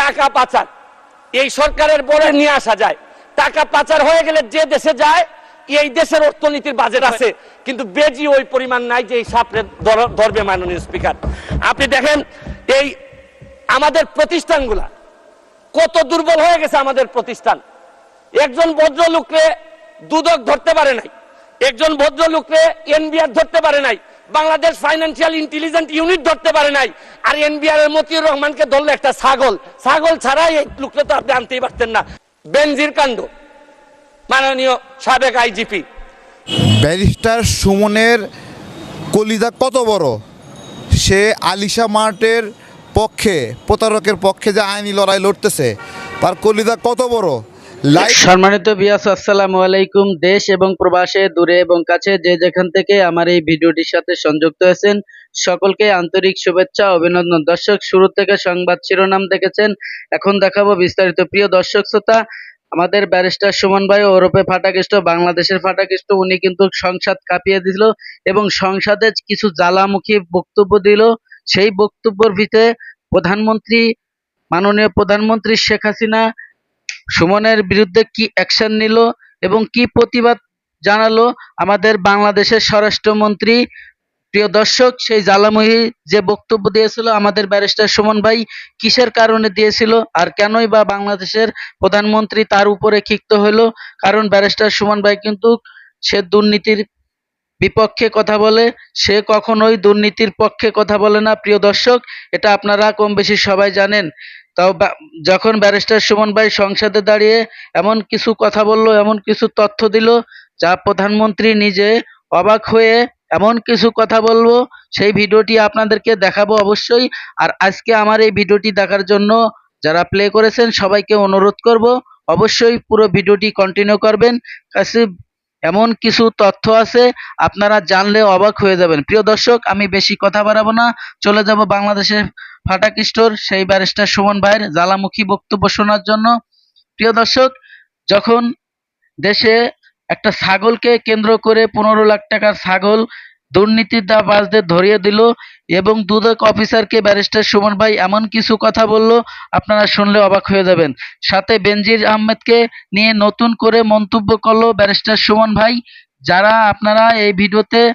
টাকা পাচার। এই সরকারের বলে নিয়ে আসা যায়। টাকা পাচার হয়ে গেলে যে দেশে যায়, এই দেশের অর্থনীতির বাজেট আছে। কিন্তু বেজি ওই পরিমাণ নাই যে এই সাপড়ে ধরবে মাননীয় স্পিকার। আপনি দেখেন, এই আমাদের প্রতিষ্ঠানগুলা কত দুর্বল হয়ে গেছে আমাদের প্রতিষ্ঠান। একজন ভদ্রলোককে দুদক ধরতে পারে নাই। একজন ভদ্রলোককে এনবিআর ধরতে পারে নাই। বাংলাদেশ ফাইন্যান্সিয়াল ইন্টেলিজেন্ট ইউনিট ধরতে পারে নাই। আর এনবিআর এর মতিউর রহমানকে ধরলে একটা ছাগল। ছাগল ছাড়াই এই লোককে তো আপনি আনতেই পারতেন না। বেনজির কাণ্ড। মাননীয় সাবেক আইজিপি ব্যারিস্টার সুমনের কলিজা কত বড়? সে আলিশা মার্টের পক্ষে, প্রতারকের পক্ষে যে আইনি লড়াই লড়তেছে, তার কলিজা কত বড়? সম্মানিত বিয়াস আসসালামু আলাইকুম। দেশ এবং প্রবাসে, দূরে এবং কাছে যে যেখান থেকে আমার এই ভিডিওটির সাথে সংযুক্ত হয়েছেন, সকলকে আন্তরিক শুভেচ্ছা, অভিনন্দন। দর্শক, শুরু থেকে সংবাদ শিরোনাম দেখেছেন। এখন দেখাবো বিস্তারিত। প্রিয় দর্শক, শ্রোতা, আমাদের ব্যারিস্টার সুমন ভাই ওরফে ফাটাকৃষ্ট, বাংলাদেশের ফাটাকৃষ্ট, উনি কিন্তু সংসদ কাঁপিয়ে দিল এবং সংসদে কিছু জ্বালামুখী বক্তব্য দিল। সেই বক্তব্যের ভিতরে প্রধানমন্ত্রী, মাননীয় প্রধানমন্ত্রী শেখ হাসিনা সুমনের বিরুদ্ধে কি অ্যাকশন নিল এবং কি প্রতিবাদ জানালো আমাদের বাংলাদেশের স্বরাষ্ট্রমন্ত্রী? প্রিয় দর্শক, সেই জ্বালাময়ী যে বক্তব্য দিয়েছিল আমাদের ব্যারিস্টার সুমন ভাই, কিসের কারণে দিয়েছিল আর কেনই বা বাংলাদেশের প্রধানমন্ত্রী তার উপরে ক্ষিপ্ত হলো? কারণ ব্যারিস্টার সুমন ভাই কিন্তু সে দুর্নীতির বিপক্ষে কথা বলে, সে কখনোই দুর্নীতির পক্ষে কথা বলে না। প্রিয় দর্শক, এটা আপনারা কম বেশি সবাই জানেন। তাও যখন ব্যারিস্টার সুমন ভাই সংসদে দাঁড়িয়ে এমন কিছু কথা বলল, এমন কিছু তথ্য দিল, যা প্রধানমন্ত্রী নিজে অবাক হয়ে এমন কিছু কথা বলব, সেই ভিডিওটি আপনাদেরকে দেখাবো অবশ্যই। আর আজকে আমার এই ভিডিওটি দেখার জন্য যারা প্লে করেছেন, সবাইকে অনুরোধ করব, অবশ্যই পুরো ভিডিওটি কন্টিনিউ করবেন। কাছে এমন কিছু তথ্য আছে, আপনারা জানলে অবাক হয়ে যাবেন। প্রিয় দর্শক, আমি বেশি কথা বাড়াবো না। চলে যাব বাংলাদেশের ফাটাক স্টোর, সেই ব্যারিস্টার সুমন ভাইয়ের জ্বালামুখী বক্তব্য শোনার জন্য। প্রিয় দর্শক, যখন দেশে একটা ছাগলকে কেন্দ্র করে পনেরো লাখ টাকার ছাগল দুর্নীতির বাজদের ধরিয়ে দিল এবং দুদক অফিসারকে ব্যারিস্টার সুমন ভাই এমন কিছু কথা বলল, আপনারা শুনলে অবাক হয়ে যাবেন। সাথে বেনজির আহমেদকে নিয়ে নতুন করে মন্তব্য করল ব্যারিস্টার সুমন ভাই। যারা আপনারা এই ভিডিওতে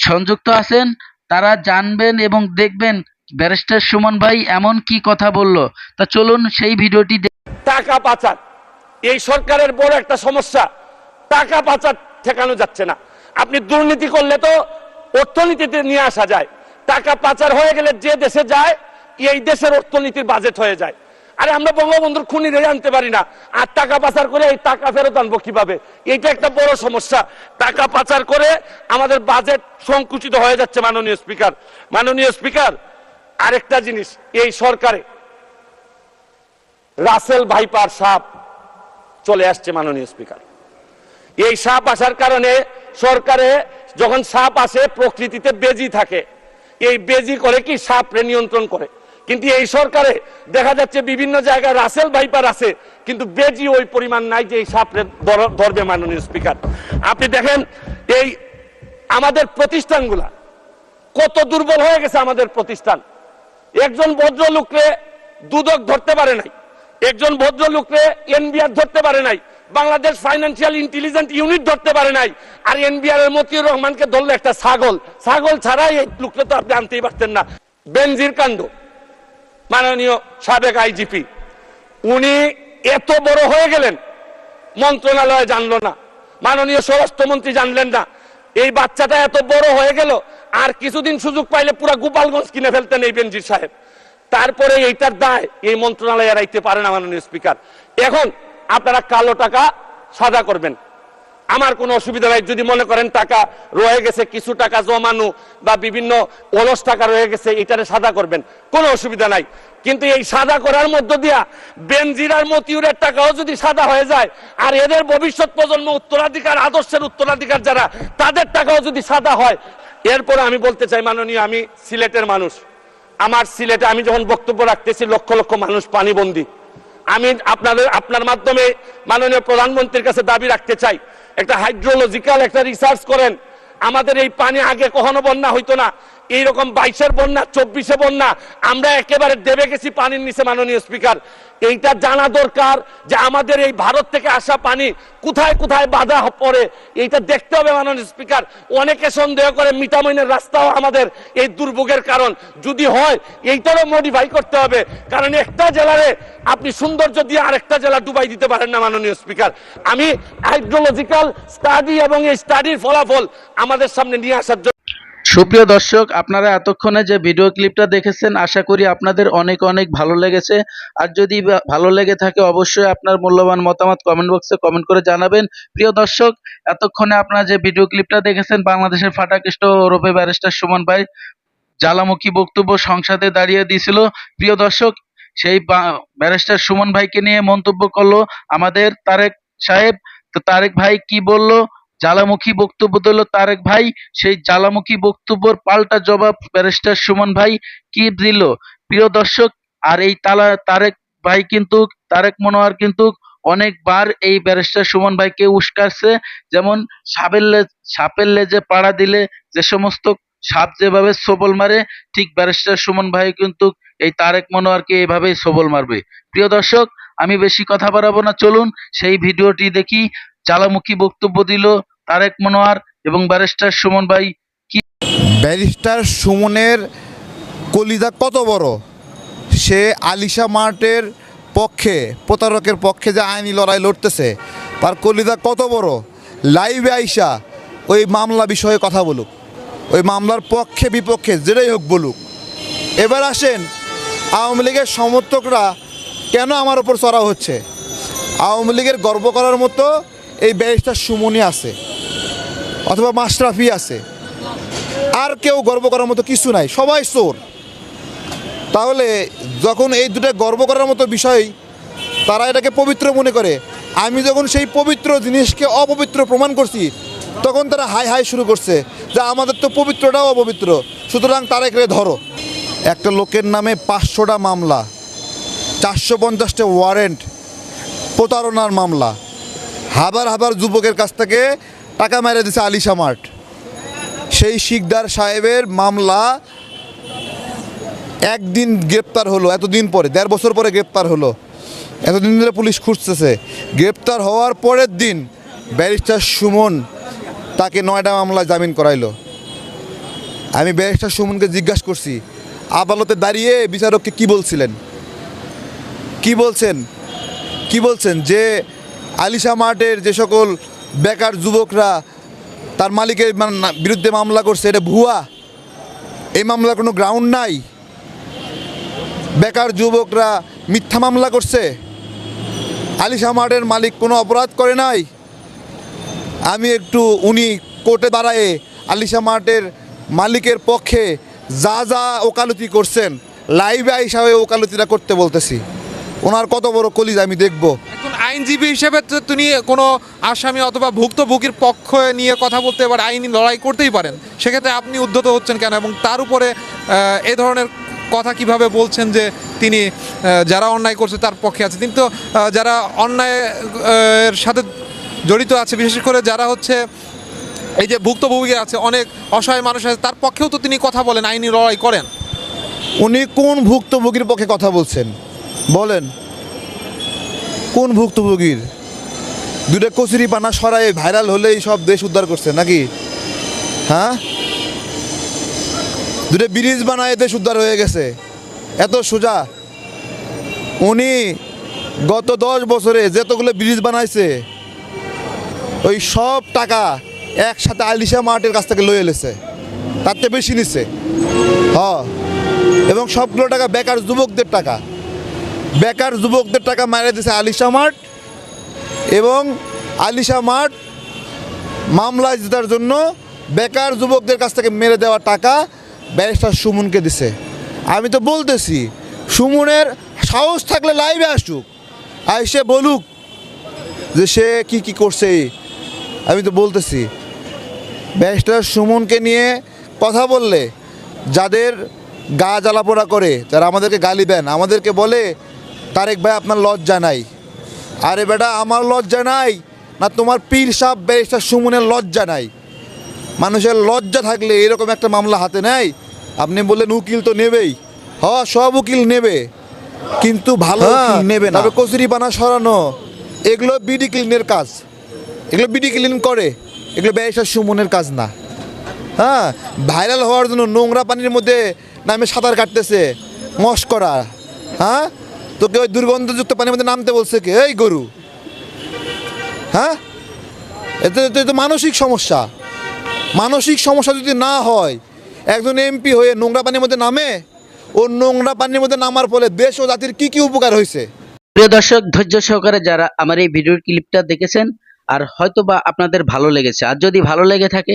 সংযুক্ত আছেন, তারা জানবেন এবং দেখবেন ব্যারিস্টার সুমন ভাই এমন কি কথা বলল। তা চলুন সেই ভিডিওটি দে- টাকা পাচার। এই সরকারের বড় একটা সমস্যা। টাকা পাচার ঠেকানো যাচ্ছে না। আপনি দুর্নীতি করলে তো অর্থনীতিতে নিয়ে আসা যায়। টাকা পাচার হয়ে গেলে যে দেশে যায়, এই দেশের অর্থনীতির বাজেট হয়ে যায়। আরে আমরা বঙ্গবন্ধুর খুনি রে আনতে পারি না। আর টাকা পাচার করে এই টাকা ফেরত আনব কীভাবে? এইটা একটা বড় সমস্যা। টাকা পাচার করে আমাদের বাজেট সংকুচিত হয়ে যাচ্ছে মাননীয় স্পিকার মাননীয় স্পিকার আরেকটা জিনিস, এই সরকারে রাসেল ভাইপার সাপ চলে আসছে মাননীয় স্পিকার এই সাপ আসার কারণে সরকারে যখন সাপ আসে, প্রকৃতিতে বেজি থাকে। এই বেজি করে কি সাপরে নিয়ন্ত্রণ করে? কিন্তু এই সরকারে দেখা যাচ্ছে বিভিন্ন জায়গায় রাসেল ভাইপার আছে, কিন্তু বেজি ওই পরিমাণ নাই যে এই সাপরে ধর- ধরবে মাননীয় স্পিকার। আপনি দেখেন, এই আমাদের প্রতিষ্ঠানগুলা কত দুর্বল হয়ে গেছে আমাদের প্রতিষ্ঠান। একজন ভদ্রলোককে দুদক ধরতে পারে নাই। একজন ভদ্রলোককে এনবিআর ধরতে পারে নাই। বাংলাদেশ ফাইন্যান্সিয়াল ইন্টেলিজেন্ট ইউনিট ধরতে পারে নাই। আর এনবিআর এর মতিউর রহমানকে ধরলো একটা ছাগল। ছাগল ছাড়াই এই লোককে তো আপনি আনতেই পারতেন না। বেনজির কাণ্ড। মাননীয় সাবেক আইজিপি। উনি এত বড় হয়ে গেলেন, মন্ত্রণালয় জানলো না। মাননীয় স্বরাষ্ট্রমন্ত্রী জানলেন না। এই বাচ্চাটা এত বড় হয়ে গেল, আর কিছুদিন সুযোগ পাইলে পুরো গোপালগঞ্জ কিনে ফেলতেন এই বেনজির সাহেব। তারপরে এইটার দায় এই মন্ত্রণালয় এড়াইতে পারে না মাননীয় স্পিকার। এখন আপনারা কালো টাকা সাদা করবেন। আমার কোনো অসুবিধা নাই, যদি মনে করেন টাকা রয়ে গেছে, কিছু টাকা জমানো বা বিভিন্ন অলস টাকা রয়ে গেছে, এটারে সাদা করবেন। কোনো অসুবিধা নাই। কিন্তু এই সাদা করার মধ্য দিয়া বেনজিরার মতিউরের টাকাও যদি সাদা হয়ে যায়, আর এদের ভবিষ্যৎ প্রজন্ম উত্তরাধিকার, আদর্শের উত্তরাধিকার যারা, তাদের টাকাও যদি সাদা হয়, এরপর আমি বলতে চাই, মাননীয়, আমি সিলেটের মানুষ। আমার সিলেটে আমি যখন বক্তব্য রাখতেছি, লক্ষ লক্ষ মানুষ পানিবন্দী। আমি আপনাদের, আপনার মাধ্যমে মাননীয় প্রধানমন্ত্রীর কাছে দাবি রাখতে চাই। একটা হাইড্রোলজিক্যাল একটা রিসার্চ করেন। আমাদের এই পানি আগে কখনো বন্যা হইতো না। এইরকম বাইশের বন্যা, চব্বিশে বন্যা, আমরা একেবারে দেবে গেছি পানির নিচে মাননীয় স্পিকার। এইটা জানা দরকার যে আমাদের এই ভারত থেকে আসা পানি কোথায় কোথায় বাধা পড়ে, এইটা দেখতে হবে মাননীয় স্পিকার। অনেকে সন্দেহ করে মিটামিনের রাস্তাও আমাদের এই দুর্ভোগের কারণ। যদি হয়, এইটারও মডিফাই করতে হবে। কারণ একটা জেলারে আপনি সৌন্দর্য দিয়ে আরেকটা জেলা ডুবাই দিতে পারেন না মাননীয় স্পিকার। আমি হাইড্রোলজিক্যাল স্টাডি এবং এই স্টাডির ফলাফল আমাদের সামনে নিয়ে আসার জন্য সুপ্রিয় দর্শক, আপনারা এতক্ষণে যে ভিডিও ক্লিপটা দেখেছেন, আশা করি আপনাদের অনেক অনেক ভালো লেগেছে। আর যদি ভালো লেগে থাকে, অবশ্যই আপনার মূল্যবান মতামত কমেন্ট বক্সে কমেন্ট করে জানাবেন। প্রিয় দর্শক, এতক্ষণে আপনারা যে ভিডিও ক্লিপটা দেখেছেন, বাংলাদেশের ফাটাকৃষ্ট ওরফে ব্যারিস্টার সুমন ভাই জ্বালামুখী বক্তব্য সংসদে দাঁড়িয়ে দিয়েছিল। প্রিয় দর্শক, সেই ব্যারিস্টার সুমন ভাইকে নিয়ে মন্তব্য করল আমাদের তারেক সাহেব। তো তারেক ভাই কি বলল? জ্বালামুখী বক্তব্য দিল তারেক ভাই। সেই জ্বালামুখী বক্তব্যের পাল্টা জবাব ব্যারিস্টার সুমন ভাই কি দিল? প্রিয় দর্শক, আর এই তালা তারেক ভাই কিন্তু, তারেক মনোয়ার কিন্তু অনেকবার এই ব্যারিস্টার সুমন ভাইকে উস্কাচ্ছে। যেমন সাপের সাপের লেজে পাড়া দিলে যে সমস্ত সাপ যেভাবে সবল মারে, ঠিক ব্যারিস্টার সুমন ভাই কিন্তু এই তারেক মনোয়ারকে এইভাবেই সবল মারবে। প্রিয় দর্শক, আমি বেশি কথা বাড়াবো না। চলুন সেই ভিডিওটি দেখি। জ্বালামুখী বক্তব্য দিল তারেক মনোয়ার এবং ব্যারিস্টার সুমন ভাই, কি ব্যারিস্টার সুমনের কলিজা কত বড়? সে আলিশা মার্টের পক্ষে, প্রতারকের পক্ষে যে আইনি লড়াই লড়তেছে, তার কলিজা কত বড়? লাইভে আইসা ওই মামলা বিষয়ে কথা বলুক। ওই মামলার পক্ষে, বিপক্ষে, যেটাই হোক বলুক। এবার আসেন, আওয়ামী লীগের সমর্থকরা কেন আমার ওপর চড়া হচ্ছে? আওয়ামী লীগের গর্ব করার মতো এই ব্যারিস্টার সুমনি আছে। অথবা মাশরাফি আছে। আর কেউ গর্ব করার মতো কিছু নাই, সবাই চোর। তাহলে যখন এই দুটো গর্ব করার মতো বিষয়, তারা এটাকে পবিত্র মনে করে। আমি যখন সেই পবিত্র জিনিসকে অপবিত্র প্রমাণ করছি, তখন তারা হাই হাই শুরু করছে যে আমাদের তো পবিত্রটাও অপবিত্র, সুতরাং তারা এখানে ধরো। একটা লোকের নামে পাঁচশোটা মামলা, চারশো পঞ্চাশটা ওয়ারেন্ট প্রতারণার মামলা হাবার হাবার যুবকের কাছ থেকে টাকা মেরে দিছে আলিশা মার্ট সেই শিকদার সাহেবের মামলা একদিন গ্রেপ্তার হলো, এতদিন পরে, দেড় বছর পরে গ্রেপ্তার হলো। এতদিন ধরে পুলিশ খুঁজতেছে। গ্রেপ্তার হওয়ার পরের দিন ব্যারিস্টার সুমন তাকে নয়টা মামলায় জামিন করাইলো। আমি ব্যারিস্টার সুমনকে জিজ্ঞাসা করছি, আদালতে দাঁড়িয়ে বিচারককে কি বলছিলেন? কি বলছেন? কি বলছেন যে আলিশা মার্টের যে সকল বেকার যুবকরা, তার মালিকের বিরুদ্ধে মামলা করছে, এটা ভুয়া। এই মামলার কোনো গ্রাউন্ড নাই। বেকার যুবকরা মিথ্যা মামলা করছে। আলিশা মার্টের মালিক কোনো অপরাধ করে নাই। আমি একটু উনি কোর্টে দাঁড়ায়ে আলিশা মার্টের মালিকের পক্ষে যা যা ওকালতি করছেন, লাইভে হিসাবে ওকালতিটা করতে বলতেছি। ওনার কত বড় কলিজ আমি দেখব। এখন আইনজীবী হিসেবে তো তিনি কোনো আসামি অথবা ভুক্তভোগীর পক্ষ নিয়ে কথা বলতে এবার আইনি লড়াই করতেই পারেন। সেক্ষেত্রে আপনি উদ্ধত হচ্ছেন কেন এবং তার উপরে এ ধরনের কথা কীভাবে বলছেন যে তিনি যারা অন্যায় করছে তার পক্ষে আছে? কিন্তু যারা অন্যায় আহ, এর সাথে জড়িত আছে বিশেষ করে যারা হচ্ছে এই যে ভুক্তভোগী আছে অনেক অসহায় মানুষ আছে তার পক্ষেও তো তিনি কথা বলেন আইনি লড়াই করেন। উনি কোন ভুক্তভোগীর পক্ষে কথা বলছেন? বলেন, কোন ভুক্তভোগীর? দুটো কচুরি পানা সরাই ভাইরাল হলেই সব দেশ উদ্ধার করছে নাকি? হ্যাঁ? দুটো ব্রিজ বানায় দেশ উদ্ধার হয়ে গেছে। এত সোজা। উনি গত দশ বছরে যতগুলো ব্রিজ বানাইছে, ওই সব টাকা একসাথে আলিশা মার্টের কাছ থেকে লয়ে এলেছে তার চেয়ে বেশি নিচ্ছে হ। এবং সবগুলো টাকা বেকার যুবকদের টাকা। বেকার যুবকদের টাকা মারে দিছে আলিশা মার্ট এবং আলিশা মার্ট মামলায় জেতার জন্য বেকার যুবকদের কাছ থেকে মেরে দেওয়া টাকা ব্যারিস্টার সুমনকে দিছে। আমি তো বলতেছি, সুমনের সাহস থাকলে লাইভে আসুক আইসে বলুক যে সে কি কি করছে। আমি তো বলতেছি, ব্যারিস্টার সুমনকে নিয়ে কথা বললে যাদের গা জ্বালাপোড়া করে, যারা আমাদেরকে গালি দেন, আমাদেরকে বলে তারেক ভাই আপনার লজ্জা নাই। আরে বেটা আমার লজ্জা নাই না তোমার পীর সাহ ব্যারিস্টার সুমনের লজ্জা নাই। মানুষের লজ্জা থাকলে এরকম একটা মামলা হাতে নেয়। আপনি বললেন উকিল তো নেবেই। হ সব উকিল নেবে কিন্তু ভালো নেবে না। তবে কচুরি পানা সরানো এগুলো বিডি ক্লিনের কাজ। এগুলো বিডি ক্লিন করে এগুলো ব্যবসা সুমনের কাজ না। হ্যাঁ ভাইরাল হওয়ার জন্য নোংরা পানির মধ্যে নামে সাঁতার কাটতেছে মশ করা হ্যাঁ তোকে ওই দুর্গন্ধযুক্ত পানির মধ্যে নামতে বলছে কে? এই গরু। হ্যাঁ? এতে তো মানসিক সমস্যা। মানসিক সমস্যা যদি না হয়, একজন এমপি হয়ে নোংরা পানির মধ্যে নামে, ও নোংরা পানির মধ্যে নামার ফলে দেশ ও জাতির কি কি উপকার হয়েছে? প্রিয় দর্শক, ধৈর্য সহকারে যারা আমার এই ভিডিওর ক্লিপটা দেখেছেন, আর হয়তো বা আপনাদের ভালো লেগেছে। আর যদি ভালো লেগে থাকে